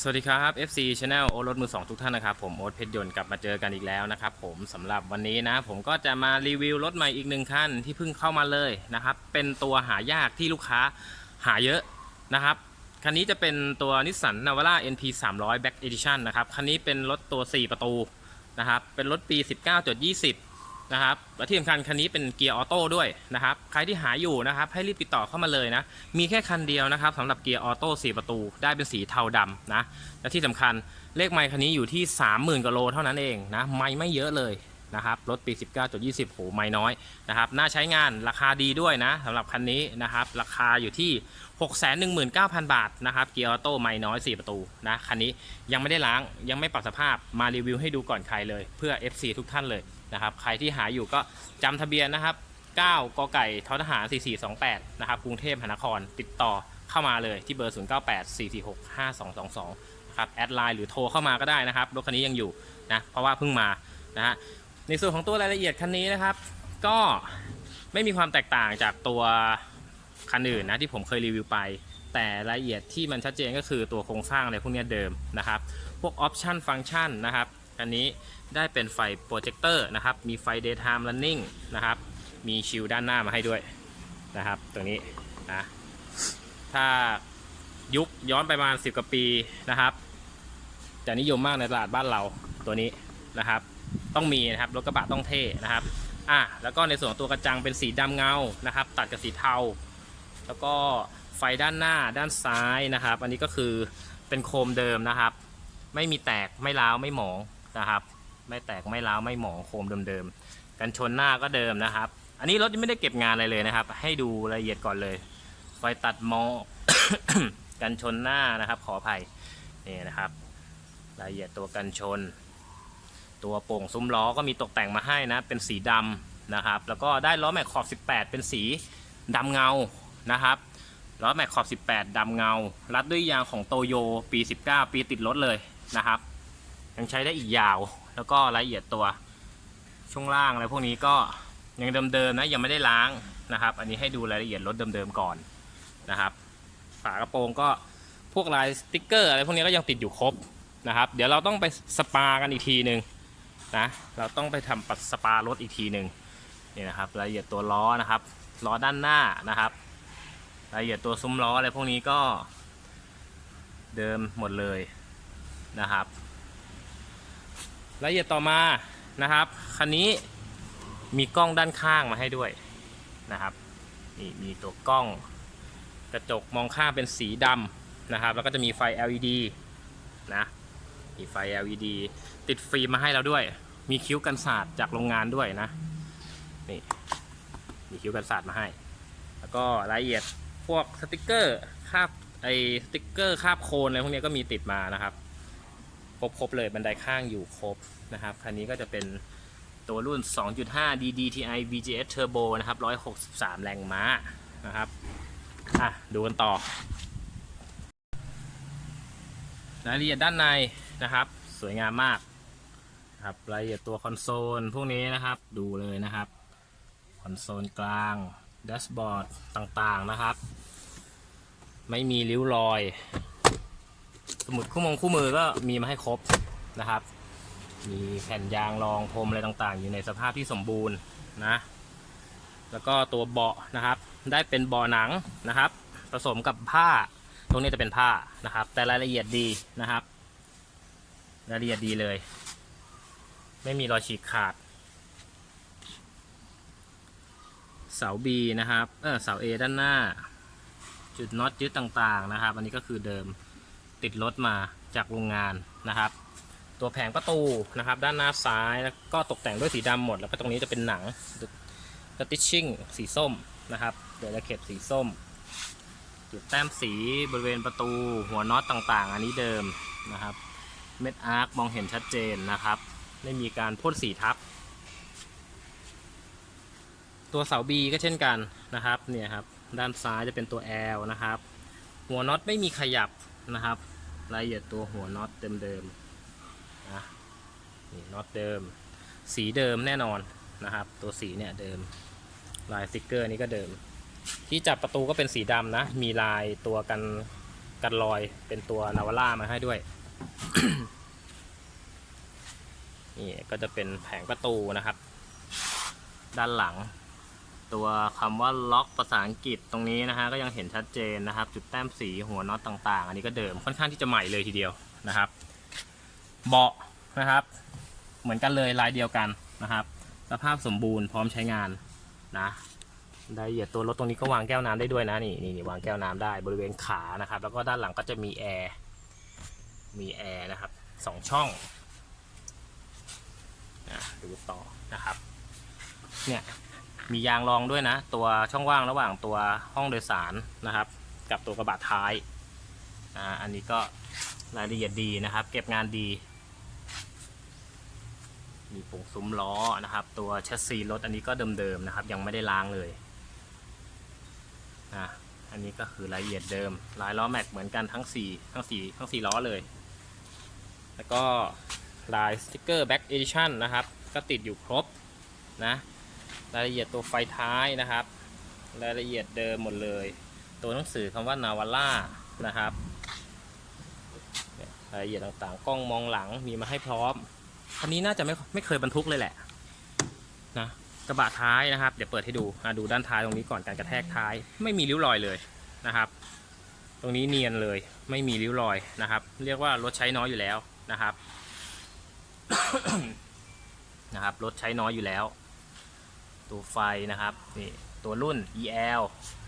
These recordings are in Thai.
สวัสดีครับ FC Channel โอรถมือสองทุกท่านนะครับผมโอ๊ตเพชรยนต์กลับมาเจอกันอีกแล้วนะครับผมสำหรับวันนี้นะ ผมก็จะมารีวิวรถใหม่อีกหนึ่งคันที่เพิ่งเข้ามาเลยนะครับเป็นตัวหายากที่ลูกค้าหาเยอะนะครับคันนี้จะเป็นตัวนิสสันนาวาร่า NP 300 Back Edition นะครับคันนี้เป็นรถตัว 4 ประตูนะครับเป็นรถปี 19.20 นะครับและที่สำคัญคันนี้เป็นเกียร์ออโต้ด้วยนะครับใครที่หาอยู่นะครับให้รีบติดต่อเข้ามาเลยนะมีแค่คันเดียวนะครับสำหรับเกียร์ออโต้4ประตูได้เป็นสีเทาดำนะและที่สำคัญเลขไมค์คันนี้อยู่ที่ 30,000กว่าโลเท่านั้นเองนะไม่ไม่เยอะเลยนะครับรถปี 19.20โหไม่น้อยนะครับน่าใช้งานราคาดีด้วยนะสำหรับคันนี้นะครับราคาอยู่ที่ 619,000 บาทนะครับเกียร์ออโต้ไม่น้อย 4 ประตูนะคันนี้ยังไม่ได้ล้างยังไม่ปรับสภาพมารีวิวให้ดูก่อนใครเลยเพื่อ FC ทุกท่านเลย นะครับ ใครที่หาอยู่ก็จำทะเบียนนะครับ 9กไก่ททหาร 4428 นะครับ กรุงเทพมหานคร ติดต่อเข้ามาเลยที่เบอร์ 098 446 5222นะครับ แอดไลน์หรือโทรเข้ามาก็ได้นะครับ รถคันนี้ยังอยู่นะ เพราะว่าเพิ่งมานะฮะ ในส่วนของตัวรายละเอียดคันนี้นะครับ ก็ไม่มีความแตกต่างจากตัวคันอื่นนะที่ผมเคยรีวิวไป แต่รายละเอียดที่มันชัดเจนก็คือตัวโครงสร้างอะไรพวกนี้เดิมนะครับ พวกออปชันฟังก์ชันนะครับ อันนี้ได้เป็นไฟโปรเจคเตอร์นะครับ มีไฟ daytime running นะครับ มีชิลด้านหน้ามาให้ด้วยนะครับตรงนี้นะ ถ้ายุคย้อนไปประมาณ 10 กว่าปีนะครับ จะนิยมมากในตลาดบ้านเราตัวนี้นะครับ ต้องมีนะครับ รถกระบะต้องเท่นะครับ อะ แล้วก็ในส่วนของตัวกระจังเป็นสีดำเงา นะครับ ตัดกับสีเทา แล้วก็ไฟด้านหน้าด้านซ้ายนะครับ อันนี้ก็คือเป็นโคมเดิมนะครับ ไม่มีแตกไม่ร้าวไม่หมอง นะครับ ไม่แตกไม่ร้าวไม่หมองโคมเดิมๆกันชนหน้าก็เดิมนะครับ อันนี้รถยังไม่ได้เก็บงานอะไรเลยนะครับ ให้ดูรายละเอียดก่อนเลย ไฟตัดหมอกกันชนหน้านะครับ ขออภัยนี่นะครับรายละเอียดตัวกันชน ตัวโป่งซุ้มล้อก็มีตกแต่งมาให้นะ เป็นสีดำนะครับ แล้วก็ได้ล้อแม็กขอบ 18 เป็นสีดำเงานะครับล้อแม็กขอบ 18ดำเงา รัดด้วยยางของโตโยปี 19 ปีติดรถเลยนะครับ ยังใช้ได้อีกยาว แล้วก็รายละเอียดตัวช่วงล่างอะไรพวกนี้ก็ยังเดิมๆนะยังไม่ได้ล้างนะครับ อันนี้ให้ดูรายละเอียดรถเดิมๆก่อนนะครับ ฝากระโปรงก็พวกลายสติ๊กเกอร์อะไรพวกนี้ก็ยังติดอยู่ครบนะครับ เดี๋ยวเราต้องไปสปากันอีกทีหนึ่งนะเราต้องไปทำปัดสปารถอีกทีหนึ่งนี่นะครับรายละเอียดตัวล้อนะครับล้อด้านหน้านะครับ รายละเอียดตัวซุ้มล้ออะไรพวกนี้ก็เดิมหมดเลยนะครับ ละเอียดต่อมานะครับคันนี้มีกล้องด้านข้างมาให้ด้วยนะครับนี่มีตัวกล้องกระจกมองข้างเป็นสีดำนะครับ แล้วก็จะมีไฟ LED นะมีไฟ LED ติดฟิล์มมาให้เราด้วย มีคิ้วกันศาสตร์จากโรงงานด้วยนะนี่มีคิ้วกันศาสตร์มาให้ แล้วก็รายละเอียดพวกสติกเกอร์คาบไอสติกเกอร์คาบโคนอะไรพวกนี้ก็มีติดมานะครับ ครบเลยบันไดข้างอยู่ครบนะครับคันนี้ก็จะเป็นตัวรุ่น 2.5 DDTI VGS Turbo นะครับ 163 แรงม้านะครับ อะ ดูกันต่อ รายละเอียดด้านในนะครับ สวยงามมากครับรายละเอียดตัวคอนโซลพวกนี้นะครับ ดูเลยนะครับ คอนโซลกลางแดชบอร์ดต่างๆนะครับ ไม่มีริ้วรอย สมุดคู่มงคู่มือก็มีมาให้ครบนะครับ มีแผ่นยางรองพรมอะไรต่างๆ อยู่ในสภาพที่สมบูรณ์นะ แล้วก็ตัวเบาะนะครับ ได้เป็นเบาะหนังนะครับ ผสมกับผ้า ตรงนี้จะเป็นผ้านะครับ แต่รายละเอียดดีนะครับ รายละเอียดดีเลย ไม่มีรอยฉีกขาด เสา B นะครับ เออเสา A ด้านหน้า จุดน็อตยึดต่างๆนะครับ อันนี้ก็คือเดิม ติดรถมาจากโรงงานนะครับ ตัวแผงประตูนะครับ ด้านหน้าซ้ายแล้วก็ตกแต่งด้วยสีดำหมด แล้วก็ตรงนี้จะเป็นหนังสติชชิ่งสีส้มนะครับเดี๋ยวจะเข็บสีส้ม จุดแต้มสีบริเวณประตูหัวน็อตต่างๆ อันนี้เดิมนะครับ เม็ดอาร์คมองเห็นชัดเจนนะครับ ไม่มีการพ่นสีทับ ตัวเสา B ก็เช่นกันนะครับเนี่ยครับด้านซ้ายจะเป็นตัว L นะครับ หัวน็อตไม่มีขยับนะครับ รายละเอียดตัวหัวน็อตเดิมๆนะนี่น็อตเดิม สีเดิมแน่นอนนะครับ ตัวสีเนี่ยเดิม ลายสติกเกอร์นี้ก็เดิม ที่จับประตูก็เป็นสีดำนะ มีลายตัวกันกันรอยเป็นตัวนาวาร่ามาให้ด้วยนี่ก็จะเป็นแผงประตูนะครับ ด้านหลัง ตัวคำว่าล็อกภาษาอังกฤษตรงนี้นะฮะก็ยังเห็นชัดเจนนะครับ จุดแต้มสีหัวน็อตต่างๆ อันนี้ก็เดิมค่อนข้างที่จะใหม่เลยทีเดียวนะครับ เบาะนะครับ เหมือนกันเลยลายเดียวกันนะครับ สภาพสมบูรณ์พร้อมใช้งานนะรายละเอียดตัวรถตรงนี้ก็วางแก้วน้ำได้ด้วยนะนี่นี่นี่วางแก้วน้ำได้บริเวณขานะครับ แล้วก็ด้านหลังก็จะมีแอร์มีแอร์นะครับสองช่องนะดูต่อนะครับเนี่ย มียางรองด้วยนะ ตัวช่องว่างระหว่างตัวห้องโดยสารนะครับ กับตัวกระบะท้ายอ่าอันนี้ก็รายละเอียดดีนะครับ เก็บงานดี มีปุ่งซุ้มล้อนะครับ ตัวแชสซีรถอันนี้ก็เดิมๆนะครับ ยังไม่ได้ล้างเลยนะอันนี้ก็คือรายละเอียดเดิมลายล้อแม็กเหมือนกันทั้ง4ทั้ง4ทั้ง4ล้อเลย แล้วก็ลายสติกเกอร์แบ็กเอดิชันนะครับ ก็ติดอยู่ครบนะ รายละเอียดตัวไฟท้ายนะครับ รายละเอียดเดิมหมดเลย ตัวหนังสือคำว่านาวาร่านะครับรายละเอียดต่างๆ กล้องมองหลังมีมาให้พร้อมคันนี้น่าจะไม่ไม่เคยบรรทุกเลยแหละนะกระบะท้ายนะครับ เดี๋ยวเปิดให้ดูอะดูด้านท้ายตรงนี้ก่อนการกระแทกท้าย ไม่มีริ้วรอยเลยนะครับ ตรงนี้เนียนเลยไม่มีริ้วรอยนะครับ เรียกว่ารถใช้น้อยอยู่แล้วนะครับนะครับรถใช้น้อยอยู่แล้ว ตัวไฟนะครับนี่ตัวรุ่น EL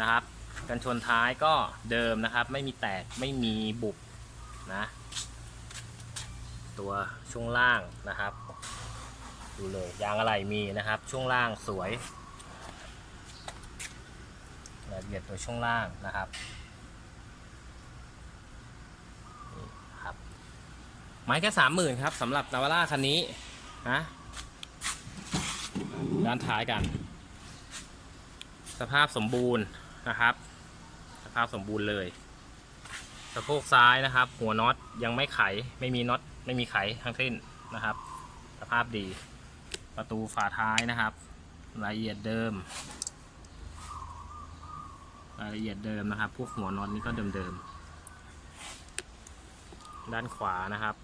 นะครับกันชนท้ายก็เดิมนะครับ ไม่มีแตกไม่มีบุบนะตัวช่วงล่างนะครับ ดูเลยยางอะไรมีนะครับ ช่วงล่างสวยรายละเอียดตัวช่วงล่างนะครับนี่ครับไม้แค่สามหมื่นครับสำหรับนาวาร่าคันนี้นะ ด้านท้ายกัน สภาพสมบูรณ์นะครับ สภาพสมบูรณ์เลยสะโพกซ้ายนะครับ หัวน็อตยังไม่ไขไม่มีน็อตไม่มีไขทั้งสิ้นนะครับ สภาพดี ประตูฝาท้ายนะครับ รายละเอียดเดิม รายละเอียดเดิมนะครับ พวกหัวน็อตนี่ก็เดิมๆด้านขวานะครับ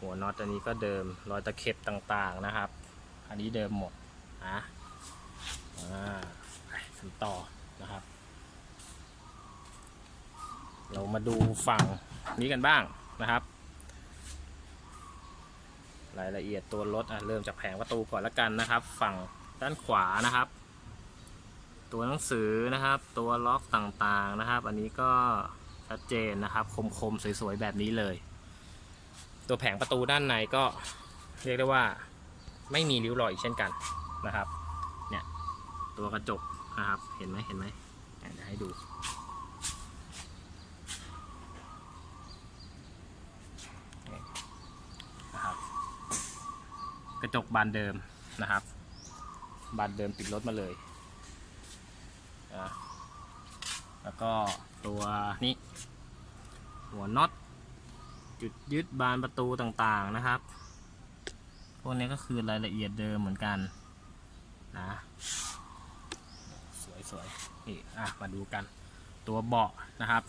หัวน็อตอันนี้ก็เดิมรอยตะเข็บต่างๆนะครับ อันนี้เดิมหมดนะอ่าไปกันต่อนะครับ เรามาดูฝั่งนี้กันบ้างนะครับ รายละเอียดตัวรถอะเริ่มจากแผงประตูก่อนละกันนะครับ ฝั่งด้านขวานะครับ ตัวหนังสือนะครับ ตัวล็อกต่างๆนะครับ อันนี้ก็ชัดเจนนะครับคมๆสวยๆแบบนี้เลย ตัวแผงประตูด้านในก็เรียกได้ว่า ไม่มีริ้วรอยอีกเช่นกันนะครับ เนี่ยตัวกระจกนะครับ เห็นไหมเห็นไหมเดี๋ยวให้ดูนะครับกระจกบานเดิมนะครับ บานเดิมติดรถมาเลย แล้วก็ตัวนี้หัวน็อตจุดยึดบานประตูต่างๆนะครับ พวกนี้ก็คือรายละเอียดเดิมเหมือนกันนะสวยๆนี่อะมาดูกันตัวเบาะนะครับ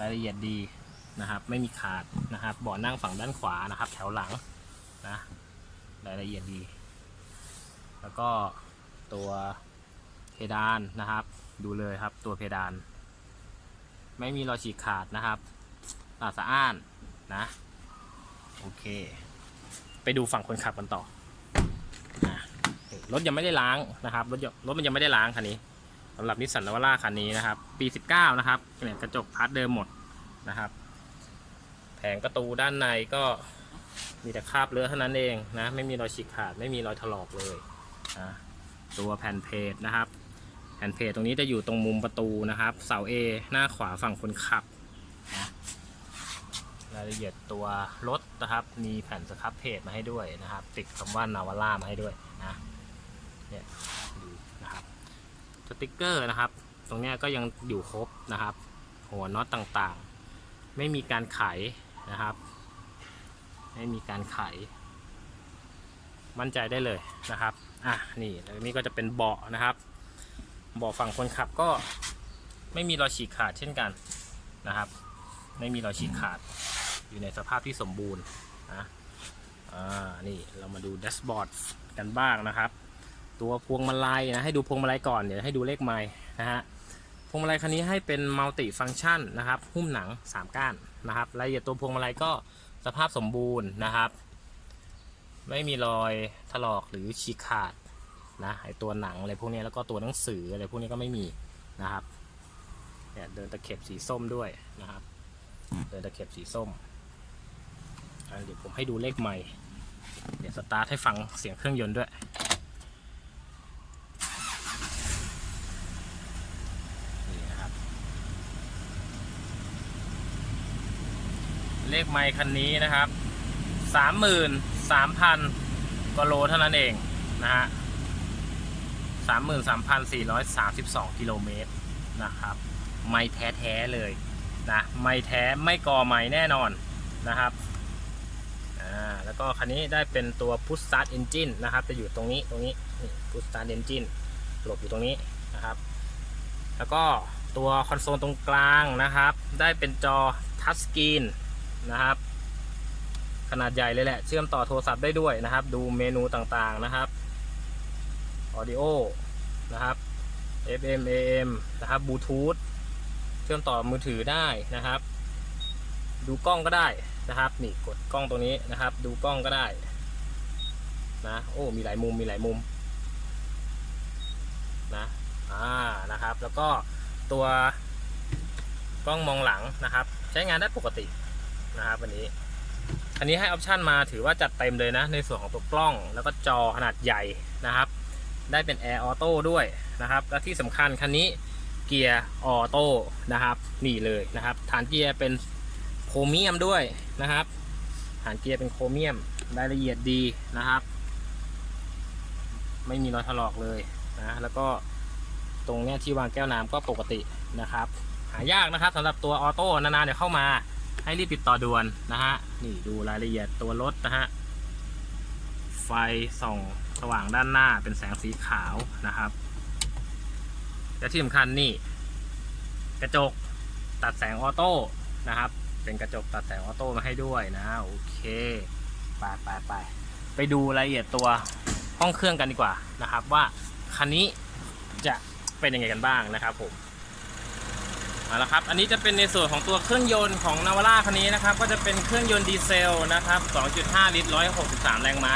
รายละเอียดดีนะครับ ไม่มีขาดนะครับเบาะนั่งฝั่งด้านขวานะครับ แถวหลังนะรายละเอียดดี แล้วก็ตัวเพดานนะครับ ดูเลยครับตัวเพดาน ไม่มีรอยฉีกขาดนะครับสะอาดสะอ้านนะ โอเค ไปดูฝั่งคนขับกันต่ออะรถยังไม่ได้ล้างนะครับ รถยังรถมันยังไม่ได้ล้างคันนี้สำหรับนิสสันนาวาร่าคันนี้นะครับ ปี 19 นะครับเนี่ยกระจกพาร์ทเดิมหมดนะครับ แผงประตูด้านในก็มีแต่คราบเลือดเท่านั้นเองนะ ไม่มีรอยฉีกขาด ไม่มีรอยถลอกเลยนะตัวแผ่นเพจนะครับ แผ่นเพจตรงนี้จะอยู่ตรงมุมประตูนะครับ เสา A หน้าขวาฝั่งคนขับนะรายละเอียดตัวรถนะครับ มีแผ่นสครับเพจมาให้ด้วยนะครับ ติดคำว่านาวาร่ามาให้ด้วยนะเนี่ยดูนะครับสติกเกอร์นะครับ ตรงนี้ก็ยังอยู่ครบนะครับ หัวน็อตต่างๆ ไม่มีการไขนะครับ ไม่มีการไข มั่นใจได้เลยนะครับอะนี่แล้วนี่ก็จะเป็นเบาะนะครับ เบาะฝั่งคนขับก็ไม่มีรอยฉีกขาดเช่นกันนะครับ ไม่มีรอยฉีกขาด อยู่ในสภาพที่สมบูรณ์นะอ่านี่เรามาดูแดชบอร์ดกันบ้างนะครับ ตัวพวงมาลัยนะให้ดูพวงมาลัยก่อนเดี๋ยวให้ดูเลขไม้นะฮะพวงมาลัยคันนี้ให้เป็นมัลติฟังชันนะครับหุ้มหนัง 3 ก้านนะครับรายละเอียดตัวพวงมาลัยก็สภาพสมบูรณ์นะครับ ไม่มีรอยถลอกหรือฉีกขาดนะไอตัวหนังอะไรพวกนี้แล้วก็ตัวหนังสืออะไรพวกนี้ก็ไม่มีนะครับเนี่ยเดินตะเข็บสีส้มด้วยนะครับ เดินตะเข็บสีส้ม เดี๋ยวผมให้ดูเลขใหม่ เดี๋ยวสตาร์ทให้ฟังเสียงเครื่องยนต์ด้วยเลขไมค์คันนี้นะครับสามหมื่นสามพันกว่าโลเท่านั้นเองนะฮะสามหมื่นสามพันสี่ร้อยสามสิบสองกิโลเมตรนะครับ ไม่แท้ ๆ เลยนะ ไม่แท้ไม่กอไม่แน่นอนนะครับ แล้วก็คันนี้ได้เป็นตัว Push Start Engine นะครับ จะอยู่ตรงนี้ตรงนี้นี่ Push Start Engine หลบอยู่ตรงนี้นะครับ แล้วก็ตัวคอนโซลตรงกลางนะครับ ได้เป็นจอทัชสกรีนนะครับ ขนาดใหญ่เลยแหละ เชื่อมต่อโทรศัพท์ได้ด้วยนะครับ ดูเมนูต่างๆนะครับ Audio นะครับ FM AM นะครับบลูทูธเชื่อมต่อมือถือได้นะครับ ดูกล้องก็ได้ นะครับ นี่กดกล้องตรงนี้นะครับ ดูกล้องก็ได้นะโอ้มีหลายมุมมีหลายมุมนะอ่านะครับ แล้วก็ตัวกล้องมองหลังนะครับ ใช้งานได้ปกตินะครับวันนี้ อันนี้ให้ออปชันมาถือว่าจัดเต็มเลยนะ ในส่วนของตัวกล้องแล้วก็จอขนาดใหญ่นะครับ ได้เป็นแอร์ออโต้ด้วยนะครับ และที่สำคัญคันนี้เกียร์ออโต้นะครับ นี่เลยนะครับ ฐานเกียร์เป็น โครเมียมด้วยนะครับฐานเกียร์เป็นโครเมียมรายละเอียดดีนะครับ ไม่มีรอยถลอกเลยนะแล้วก็ตรงเนี้ยที่วางแก้วน้ำก็ปกตินะครับ หายากนะครับสำหรับตัวออโต้นานๆเดี๋ยวเข้ามาให้รีบติดต่อด่วนนะฮะนี่ดูรายละเอียดตัวรถนะฮะไฟส่องสว่างด้านหน้าเป็นแสงสีขาวนะครับและที่สำคัญนี่ กระจกตัดแสงออโต้นะครับ เป็นกระจกตัดแสงออโต้มาให้ด้วยนะ โอเคไปไปไปไปดูรายละเอียดตัวห้องเครื่องกันดีกว่านะครับ ว่าคันนี้จะเป็นยังไงกันบ้างนะครับผมเอาละครับ อันนี้จะเป็นในส่วนของตัวเครื่องยนต์ของนาวาร่าคันนี้นะครับ ก็จะเป็นเครื่องยนต์ดีเซลนะครับ 2.5 ลิตร 163 แรงม้า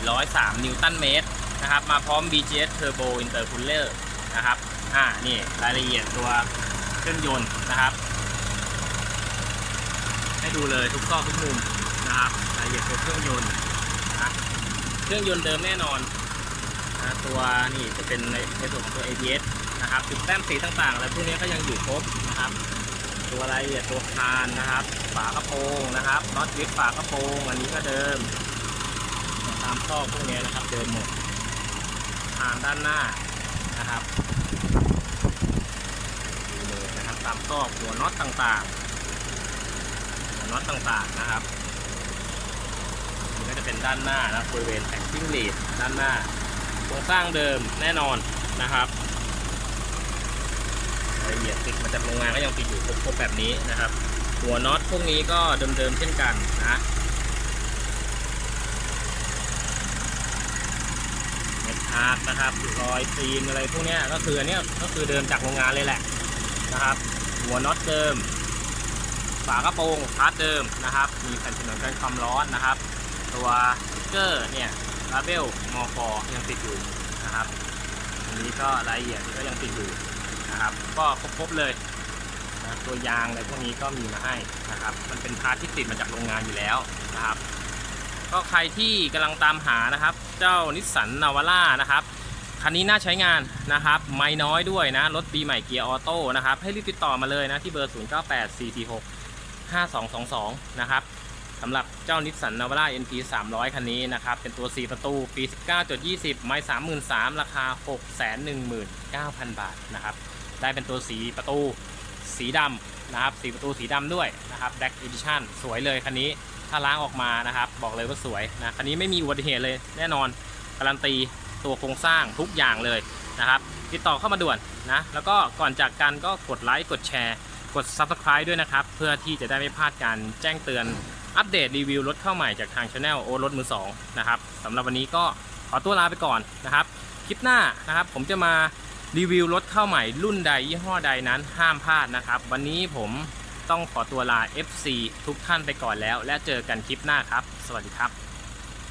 403 นิวตันเมตรนะครับ มาพร้อม BGS Turbo Intercooler นะครับ อ่า นี่รายละเอียดตัวเครื่องยนต์นะครับ ให้ดูเลยทุกซอกทุกมุมนะครับรายละเอียดตัวเครื่องยนต์นะเครื่องยนต์เดิมแน่นอนนะตัวนี่จะเป็นในในส่วนของตัว ABS นะครับจุดแต้มสีต่างๆอะไรพวกนี้ก็ยังอยู่ครบนะครับ ตัวรายละเอียดตัวคานนะครับ ฝากระโปรงนะครับน็อตยึดฝากระโปรงอันนี้ก็เดิม ตามซอกพวกนี้นะครับเดิมหมดคานด้านหน้านะครับดูเลยนะครับตามซอกหัวน็อตต่างๆ น็อตต่างๆนะครับนี่ก็จะเป็นด้านหน้านะบริเวณแท็กซิ่งลีดด้านหน้าโครงสร้างเดิมแน่นอนนะครับรายละเอียดติดมาจากโรงงานก็ยังติดอยู่ครบๆแบบนี้นะครับ หัวน็อตพวกนี้ก็เดิมๆเช่นกันนะเม็ดอาร์นะครับรอยซีนอะไรพวกนี้ก็คืออันเนี้ยก็คือเดิมจากโรงงานเลยแหละนะครับ หัวน็อตเดิม ฝากระโปรงพาร์ทเดิมนะครับ มีแผ่นฉนวนกันความร้อนนะครับ ตัวสติ๊กเกอร์เนี่ยลาเบลมอฟอยังติดอยู่นะครับอันนี้ก็รายละเอียดก็ยังติดอยู่นะครับ ก็ครบๆเลยนะตัวยางอะไรพวกนี้ก็มีมาให้นะครับ มันเป็นพาร์ทที่ติดมาจากโรงงานอยู่แล้วนะครับ ก็ใครที่กำลังตามหานะครับ เจ้านิสสันนาวาร่านะครับคันนี้น่าใช้งานนะครับ ไม่น้อยด้วยนะ รถปีใหม่เกียร์ออโต้นะครับ ให้รีบติดต่อมาเลยนะ ที่เบอร์ 0 5 2 2 2 นะครับสำหรับเจ้านิสสันนาวาร่า NP 300 คันนี้นะครับ เป็นตัว 4 ประตู ปี 19.20 ไม่33,000 ราคา 619,000 บาทนะครับ ได้เป็นตัวสีประตูสีดำนะครับสีประตูสีดำด้วยนะครับ Black Edition สวยเลยคันนี้ ถ้าล้างออกมานะครับ บอกเลยว่าสวยนะ คันนี้ไม่มีอุบัติเหตุเลยแน่นอน การันตีตัวโครงสร้างทุกอย่างเลยนะครับ ติดต่อเข้ามาด่วนนะ แล้วก็ก่อนจากกันก็กดไลค์ กดแชร์ กด Subscribe ด้วยนะครับ เพื่อที่จะได้ไม่พลาดการแจ้งเตือนอัปเดตรีวิวรถเข้าใหม่จากทาง Channel โอรถมือ2นะครับสำหรับวันนี้ก็ขอตัวลาไปก่อนนะครับ คลิปหน้านะครับผมจะมารีวิวรถเข้าใหม่รุ่นใดยี่ห้อใดนั้นห้ามพลาดนะครับ วันนี้ผมต้องขอตัวลา FC ทุกท่านไปก่อนแล้ว และเจอกันคลิปหน้าครับ สวัสดีครับ